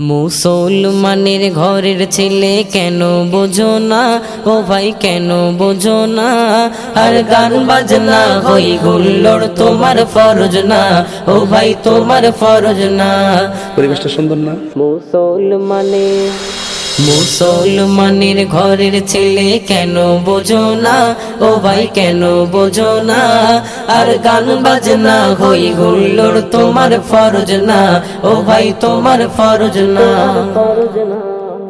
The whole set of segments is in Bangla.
মুসলমানের ঘরের ছেলে কেন বোঝো না? ও ভাই কেন বোঝো না? আর গান বাজনা হই গুল্লোর তোমার ফরজ না। ও ভাই তোমার ফরজ না। পরিবেশটা সুন্দর না? মুসলমানের মুসলমানের ঘরের ছেলে কেন বোঝো না? ও ভাই কেন বোঝো না? আর গান বাজনা হই হুল্লোর তোমার ফরজ না। ও ভাই তোমার ফরজ না।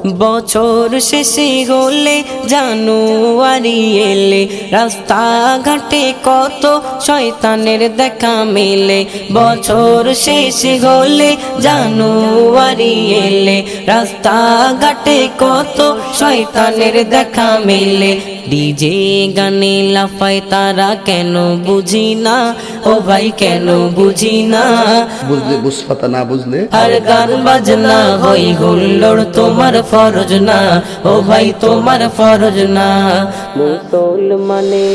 বছর শেষে গলে জানুয়ারি এলে। রাস্তা ঘাটে কত শয়তানের দেখা মেলে। বছর শেষে গলে জানুয়ারি এলে। রাস্তা ঘাটে কত শয়তানের দেখা মেলে। ডিজে গানে লাফায় তারা কেন বুঝি না? ও ভাই কেন বুঝি না? বুঝলে বুঝপাতা না বুঝলে? আর গান বাজনা হই গুল্লোর তোমার ফরজ না, ও ভাই তোমার ফরজ না। মুসলমানে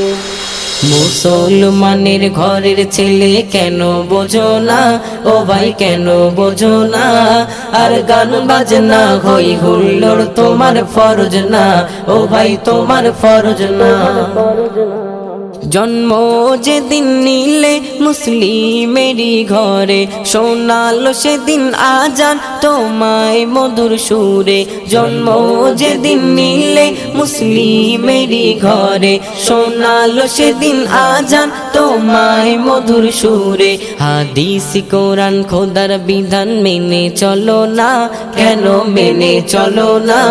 মুসলমানের ঘরের ছেলে কেন বোঝো না? ও ভাই কেন বোঝো না? আর গান বাজনা হই হুল্লোর তোমার ফরজ না, ও ভাই তোমার ফরজ না। জন্ম যেদিন নিলে মুসলিমেরই ঘরে, শোনালো সেদিন আজান তোমায় মধুর সুরে। জন্ম যেদিন নিলে মুসলিমেরই ঘরে, শোনালো সেদিন আজান তোমায় মধুর সুরে। হাদিস কোরআন খোদার বিধান মেনে চলো না, কেন মেনে চলো না।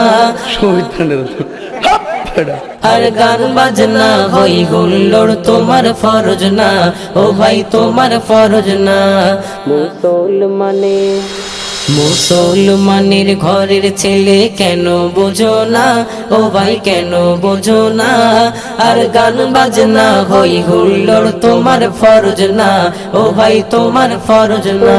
আর গান বাজনা হই গুল্লোর তোমার ফরজ না। ও ভাই, তোমার ফরজ না। মুসলমানে মুসলমানের ঘরের ছেলে কেন বোঝো না? ও ভাই, কেন বোঝো না? আর গান বাজনা হই গুল্লোর তোমার ফরজ না। ও ভাই, তোমার ফরজ না।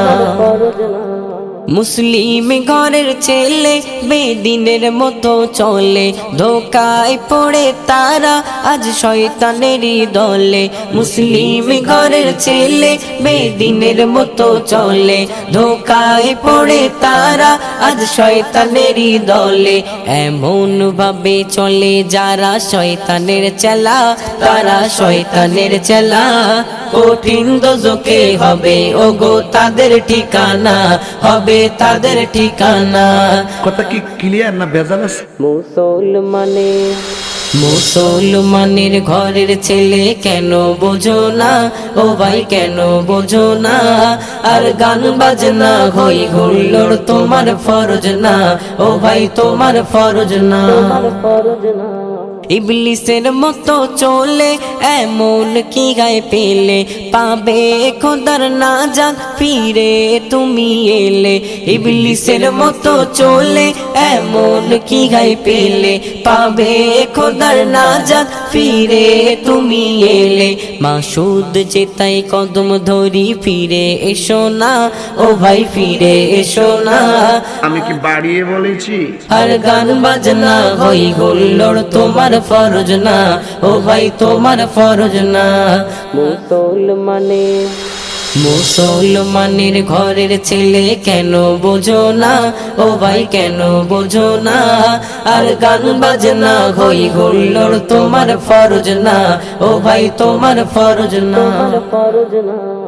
মুসলিম ঘরের ছেলে বেদিনের মতো চলে, ধোকায় পড়ে তারা আজ শয়তানেরই দলে। মুসলিম ঘরের ছেলে বেদিনের মতো চলে, ধোকায় পড়ে তারা আজ শয়তানেরই দলে। এমন ভাবে চলে যারা শয়তানের চেলা, তারা শয়তানের চেলা। কঠিন দোজকে হবে ওগো তাদের ঠিকানা হবে তাদের ঠিকানা। কথা কি ক্লিয়ার না আছে? মুসলমানে মুসলমানের ঘরের ছেলে কেন বোঝো না? ও ভাই কেন বোঝো না? আর গান বাজনা হই হুল্লোর তোমার ফরজ না। ও ভাই তোমার ফরজ না। ইবলিসের মতো চলে এমন কি গায়ে পেলে? পাবে খোদার না যান ফিরে তুমি এলে। ইবলিসের মতো চলে এমন কি গায়ে পেলে? পাবে খোদার না যান ফিরে তুমি এলে। মাসুদ যেতাই কদম ধরি ফিরে এসো না। ও ভাই ফিরে এসো না। আমি কি বাড়িয়ে বলেছি? আর গান বাজনা হই গুল্লোর তোমার ফরজ না ও ভাই তোমার ফরজ না। মুসলমানে মুসলমানের ঘরের ছেলে কেন বোঝো না? ও ভাই কেন বোঝো না? আর গান বাজনা হই গুল্লোর তোমার ফরজ না। ও ভাই তোমার ফরজ না। ফরজ না।